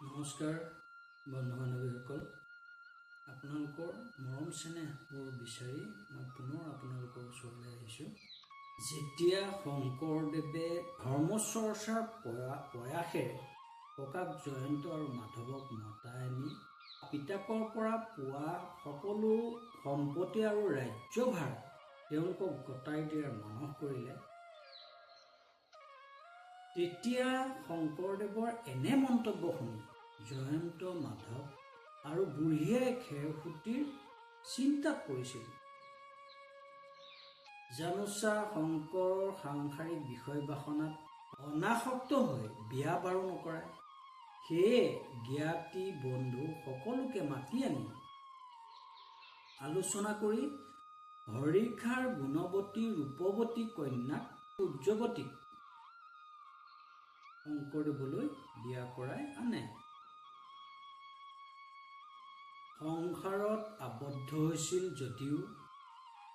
নমস্কাৰ বন্ধু বান্ধৱীসকল আপোনালোকৰ মৰম চেনেহবোৰ বিচাৰি মই পুনৰ আপোনালোকৰ ওচৰলৈ আহিছোঁ। যেতিয়া শংকৰদেৱে ধৰ্মচৰ্চাৰ প্ৰয়া প্ৰয়াসেৰে ককাক জয়ন্ত আৰু মাধৱক মতাই আনি পিতাকৰ পৰা পোৱা সকলো সম্পত্তি আৰু ৰাজ্যভাৰ তেওঁলোকক গতাই দিয়াৰ মানস কৰিলে তেতিয়া শংকৰদেৱৰ এনে মন্তব্য শুনি জয়ন্ত মাধৱ আৰু বুঢ়ীয়াই খেৰসুঁতীৰ চিন্তাত পৰিছিল জানোচা শংকৰৰ সাংসাৰিক বিষয় বাসনাত অনাসক্ত হৈ বিয়া বাৰু নকৰায় সেয়ে জ্ঞাতি বন্ধু সকলোকে মাতি আনি আলোচনা কৰি হৰিষাৰ গুণৱতী ৰূপৱতী কন্যাক সূৰ্যৱতীক শংকৰদেৱলৈ বিয়া কৰাই আনে। সংসাৰত আবদ্ধ হৈছিল যদিও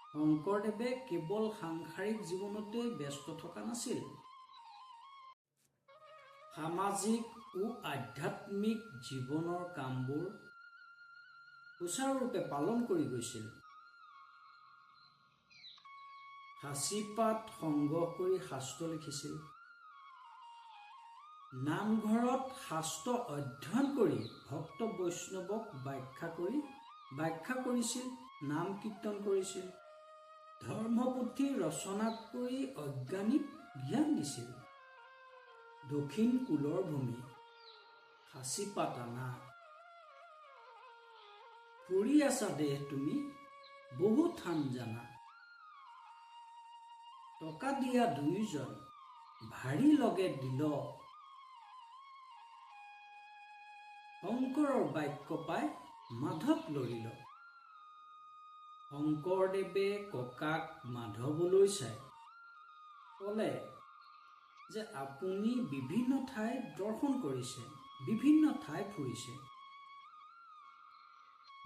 শংকৰদেৱে কেৱল সাংসাৰিক জীৱনতে ব্যস্ত থকা নাছিল। সামাজিক ও আধ্যাত্মিক জীৱনৰ কামবোৰ সুচাৰুৰূপে পালন কৰি গৈছিল। সাঁচিপাত সংগ্ৰহ কৰি শাস্ত্ৰ লিখিছিল। নামঘৰত শাস্ত্ৰ অধ্যয়ন কৰি ভক্ত বৈষ্ণৱক ব্যাখ্যা কৰি ব্যাখ্যা কৰিছিল নাম কীৰ্তন কৰিছিল। ধৰ্মপুথি ৰচনা কৰি অজ্ঞানীক জ্ঞান দিছিল। দক্ষিণ কুলৰ ভূমি সাঁচিপাত আনা ফুৰি আছা দেহ তুমি বহু থান জানা। টকা দিয়া দুয়োজন ভাৰী লগে দিল। শংকৰৰ বাক্য পাই মাধৱ লৰিল শংকৰদেৱে ককাক মাধৱলৈ চাই ক'লে যে আপুনি বিভিন্ন ঠাই দৰ্শন কৰিছে বিভিন্ন ঠাই ফুৰিছে।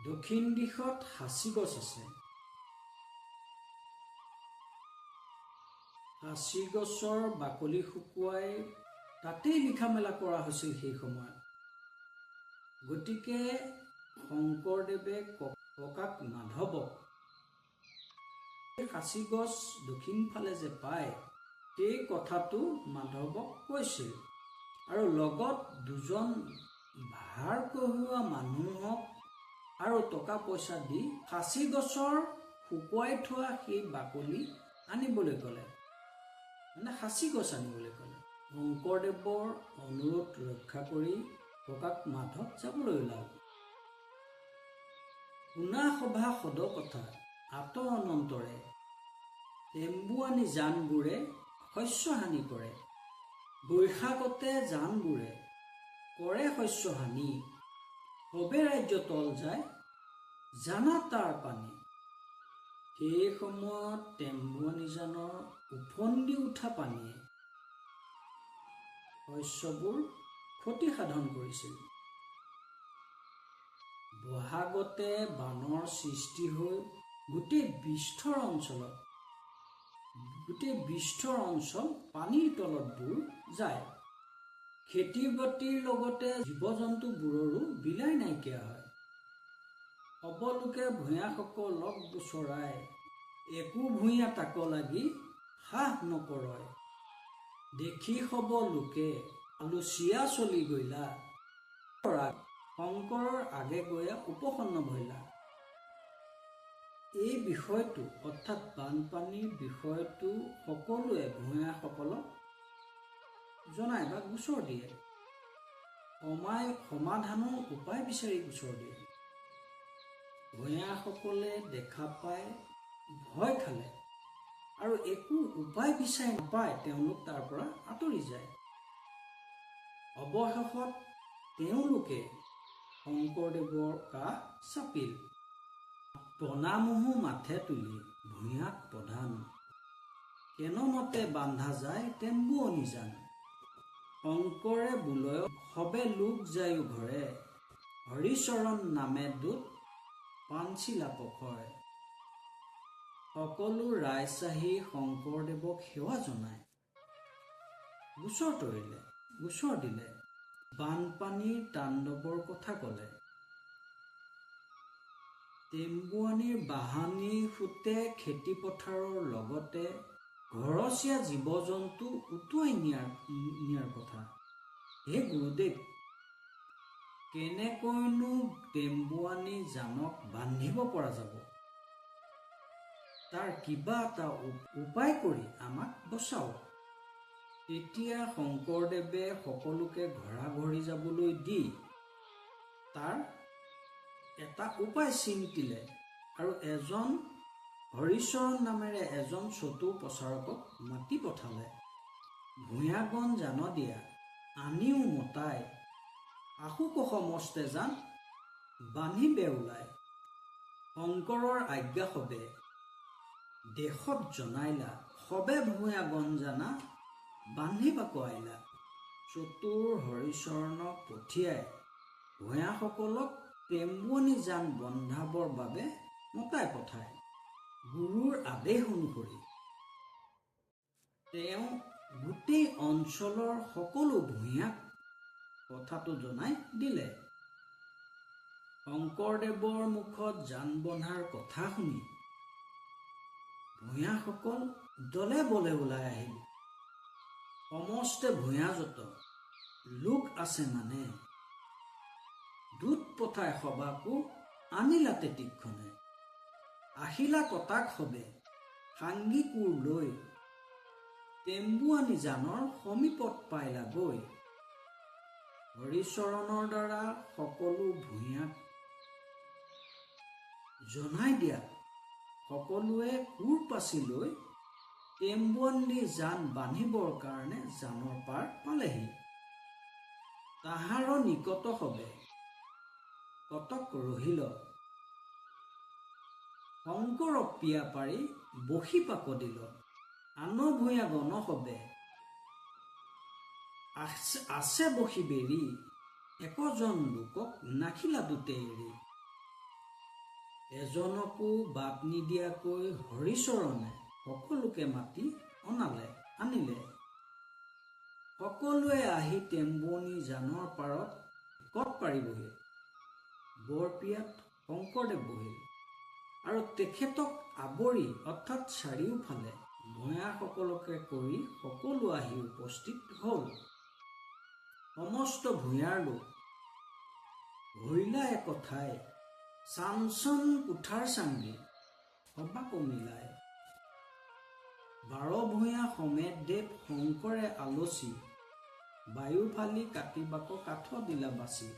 দক্ষিণ দিশত সাঁচি গছ আছে। সাঁচি গছৰ বাকলি শুকুৱাই তাতেই লিখা মেলা কৰা হৈছিল সেই সময়ত। গতিকে শংকৰদেৱে ককাক মাধৱক সাঁচি গছ দক্ষিণ ফালে যে পায় সেই কথাটো মাধৱক কৈছিল আৰু লগত দুজন ভাৰ কঢ়িওৱা মানুহক আৰু টকা পইচা দি সাঁচি গছৰ শুকুৱাই থোৱা সেই বাকলি আনিবলৈ ক'লে মানে সাঁচি গছ আনিবলৈ ক'লে শংকৰদেৱৰ অনুৰোধ ৰক্ষা কৰি ককাক মাধৱ যাবলৈ ওলাল শুনা সভা সদ কথা আত অনন্তৰে। টেম্বু জানবোৰে শস্য হানি কৰে। বৈশাখতে জানবোৰে কৰে শস্য হানি সবে ৰাজ্য তল যায় জানা তাৰ পানী। সেই সময়ত টেম্বুৱানীজানৰ ওফন্দি উঠা পানীয়ে শস্যবোৰ ক্ষতি সাধন কৰিছিল। বহাগতে বানৰ সৃষ্টি হৈ গোটেই বিষ্ঠৰ অঞ্চলত গোটেই বিষ্ঠৰ অঞ্চল পানীৰ তলত বুৰ যায়। খেতি বাতিৰ লগতে জীৱ জন্তুবোৰৰো বিলাই নাইকিয়া হয়। সকলোকে ভূঞাসকলক গোচৰাই একো ভূঞা তাক লাগি সাহ নকৰয়। দেখি হব লোকে আলোচিয়া চলি গৈলা। শংকৰৰ আগে গৈয়া উপসন্ন ভৈলা এই বিষয়টো অৰ্থাৎ বানপানীৰ বিষয়টো সকলোৱে ভূঞাসকলক জনাই বা গোচৰ দিয়ে। সমাই সমাধানৰ উপায় বিচাৰি গোচৰ দিয়ে। ভূঞাসকলে দেখা পাই ভয় খালে আৰু একো উপায় বিচাৰি নাপায় তেওঁলোক তাৰ পৰা আঁতৰি যায়। অৱশেষত তেওঁলোকে শংকৰদেৱৰ কাষ চাপিল। প্ৰণামহো মাথে তুলি ভূঞাক প্ৰধান। কেনমতে বান্ধা যায় টেম্বু অনিজান। শংকৰে বোলয় সবে লোক যায়ো ঘৰে। হৰিচৰণ নামে দূত পাঞ্চিলা পখৰে। সকলো ৰাইজ আহি শংকৰদেৱক সেৱা জনায়। গোচৰ তৰিলে। গোচৰ দিলে বানপানীৰ তাণ্ডৱৰ কথা ক'লে। টেম্বুৱানীৰ বাহানি সূতে খেতি পথাৰৰ লগতে ঘৰচীয়া জীৱ জন্তু উটুৱাই নিয়াৰ নিয়াৰ কথা। হে গুৰুদেৱ কেনেকৈনো টেম্বুৱানী জানক বান্ধিব পৰা যাব? তাৰ কিবা এটা উপায় কৰি আমাক বচাওক। তেতিয়া শংকৰদেৱে সকলোকে ঘৰা ঘৰি যাবলৈ দি তাৰ এটা উপায় চিন্তিলে আৰু এজন হৰিচৰণ নামেৰে এজন চতুৰ প্ৰচাৰকক মাতি পঠালে। ভূঞাগণ জান দিয়া আনিও মতাই আশুক সমস্তে যান বান্ধিবে ওলাই শংকৰৰ আজ্ঞা সবে দেশত জনাইলা সবে ভূঞাগণ জানা বান্ধিবাকো আইলা চতুৰ হৰিচৰণক পঠিয়াই ভূঞাসকলক টেম্বুৱনী যান বন্ধাবৰ বাবে মতাই পঠায়। গুৰুৰ আদেশ অনুসৰি তেওঁ গোটেই অঞ্চলৰ সকলো ভূঞাক কথাটো জনাই দিলে। শংকৰদেৱৰ মুখত যান বন্ধাৰ কথা শুনি ভূঞাসকল দলে বলে ওলাই আহিল। সমস্তে ভূঞাজত লোক আছে মানে। দূত পঠাই সবাকো আনিলা তেতিক্ষণে আহিলা কটাক সবে সাংগী কোৰ লৈ। টেম্বুৱানী জানৰ সমীপত পাইলা গৈ হৰিচৰণৰ দ্বাৰা সকলো ভূঞাক জনাই দিয়া সকলোৱে কোৰ পাচি লৈ টেম্বুৱানী জান বান্ধিবৰ কাৰণে জানৰ পাৰ পালেহি। তাহাৰৰ নিকট সবে কটক ৰহিল। শংকৰক পিয়া পাৰি বসি পাক দিল আন ভূঞা গণ সবে আছে- বসি বেৰি। একজন লোকক নাখিলা দুটে এৰি। এজনকো বাট নিদিয়াকৈ হৰিচৰণে। সকলোকে মাতি অনালে আনিলে। সকলোৱে আহি টেম্বুৱনী জানৰ পাৰত কট পাৰি বহিল। বৰপিয়াত শংকৰদেৱ বহিল। আৰু তেখেতক আৱৰি অৰ্থাৎ চাৰিওফালে ভূঞাসকলকে কৰি সকলো আহি উপস্থিত হ'ল। সমস্ত ভূঞাৰ লোক ভৈলা একঠাই চাঞ্চন কোঠাৰ চাংগি সবাকো মিলাই বাৰ ভূঞা সমেত দেৱ শংকৰে আলচি। বায়ু ফালি কাটিবাক কাঠ দিলা বাচি।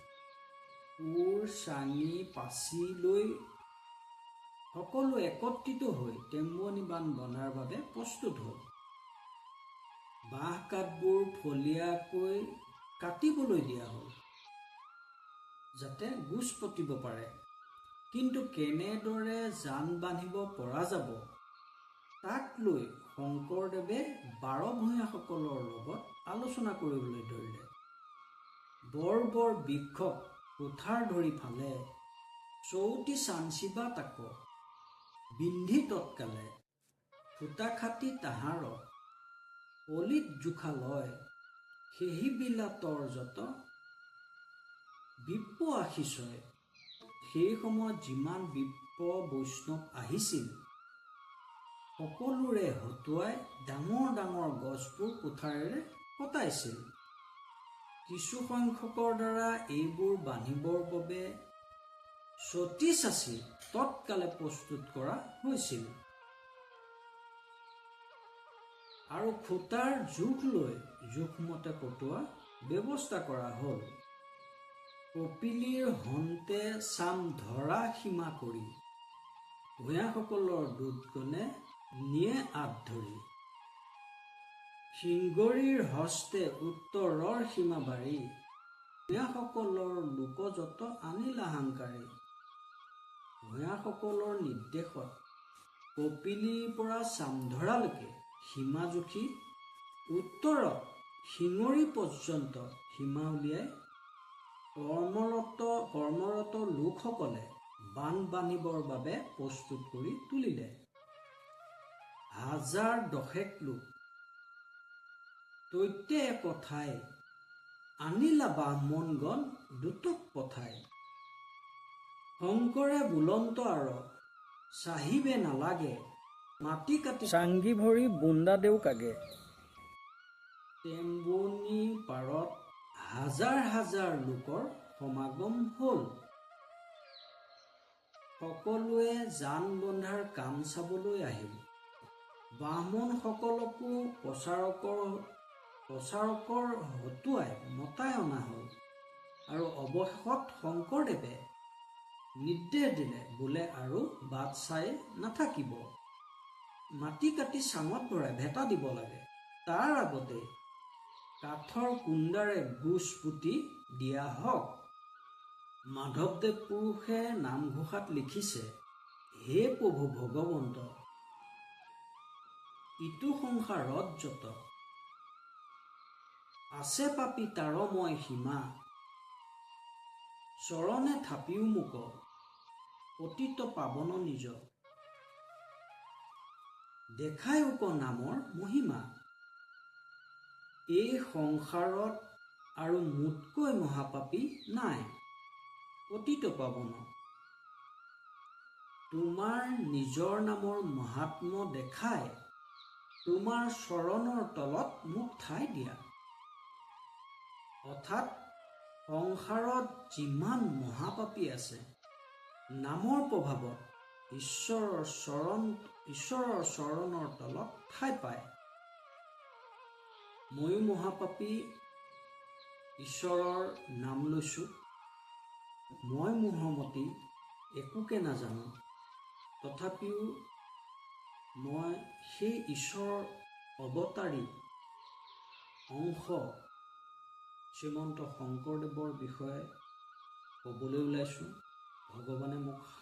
কোৰ চাঙি পাচি লৈ সকলো একত্ৰিত হৈ টেম্বুৱনী বান বনাৰ বাবে প্ৰস্তুত হ'ল। বাঁহ কাঠবোৰ ফলীয়াকৈ কাটিবলৈ দিয়া হ'ল যাতে গোচ পতিব পাৰে। কিন্তু কেনেদৰে জান বান্ধিব পৰা যাব? তাক লৈ শংকৰদেৱে বাৰ ভূঞাসকলৰ লগত আলোচনা কৰিবলৈ ধৰিলে। বৰ বৰ বৃক্ষক কোঠাৰ ধৰি ফালে চৌতি চাঞ্চিবা তাক বিন্ধি তৎকালে ফুটা খাটি তাহাৰ পলিত জোখা লয় সেহি বিলাতৰ যত বিপ্প আশিছয় সেই সময়ত যিমান বিপ্প বৈষ্ণৱ আহিছিল সকলোৰে হতুৱাই ডাঙৰ ডাঙৰ গছবোৰ কোঠাৰেৰে কটাইছিল। কিছু সংখ্যকৰ দ্বাৰা এইবোৰ বান্ধিবৰ বাবে চতি চাচি তৎকালে প্ৰস্তুত কৰা হৈছিল। আৰু খুটাৰ জোখ লৈ জোখমতে কটোৱা ব্যৱস্থা কৰা হ'ল। কপিলীৰ হন্তে চাম ধৰা সীমা কৰি ভূঞাসকলৰ দুধগণে নিয়ে আঁত ধৰি। শিংগৰীৰ হস্তে উত্তৰৰ সীমা বাৰী ভূঞাসকলৰ লোকযত আনিলা হাংকাৰী ভূঞাসকলৰ নিৰ্দেশত কপিলীৰ পৰা চামধৰালৈকে সীমা জুখি উত্তৰত শিঙৰি পৰ্যন্ত সীমা উলিয়াই কৰ্মৰত কৰ্মৰত লোকসকলে বান বান্ধিবৰ বাবে প্ৰস্তুত কৰি তুলিলে। হাজাৰ দশেক লোক। তৈতে একঠাই আনিলা ব্ৰাহ্মণগণ দুটক পঠাই শংকৰে বুলন্ত আৰ চাহিবে নালাগে মাটি কাটি চাংগি ভৰি বুন্দা দেউ কাগে। টেম্বনি পাৰত হাজাৰ হাজাৰ লোকৰ সমাগম হ'ল। সকলোৱে জান বন্ধাৰ কাম চাবলৈ আহিল ব্ৰাহ্মণসকলকো প্ৰচাৰকৰ প্ৰচাৰকৰ হতুৱাই মতাই অনা হ'ল। আৰু অৱশেষত শংকৰদেৱে নিৰ্দেশ দিলে বোলে আৰু বাট চাই নাথাকিব। মাটি কাটি চাঙত ভৰাই ভেটা দিব লাগে। তাৰ আগতে কাঠৰ কুণ্ডাৰে গোচ পুতি দিয়া হওক। মাধৱদেৱ পুৰুষে নামঘোষাত লিখিছে হে প্ৰভু ভগৱন্ত ইটো সংসাৰত যত আছে পাপী তাৰ মই সীমা। চৰণে থাপিও মোক পতিত পাৱন নিজ। দেখাই উক নামৰ মহিমা। এই সংসাৰত আৰু মোতকৈ মহাপাপী নাই পতিত পাৱন তোমাৰ নিজৰ নামৰ মহাত্ম দেখাই তোমাৰ চৰণৰ তলত মোক ঠাই দিয়া। অৰ্থাৎ সংসাৰত যিমান মহাপাপী আছে নামৰ প্ৰভাৱত ঈশ্বৰৰ চৰণ ঈশ্বৰৰ চৰণৰ তলত ঠাই পায়। ময়ো মহাপাপী ঈশ্বৰৰ নাম লৈছোঁ। মই মোহমতি একোকে নাজানো। তথাপিও মই সেই ঈশ্বৰৰ অৱতাৰী অংশ শ্ৰীমন্ত শংকৰদেৱৰ বিষয়ে ক'বলৈ ওলাইছোঁ। ভগৱানে মোক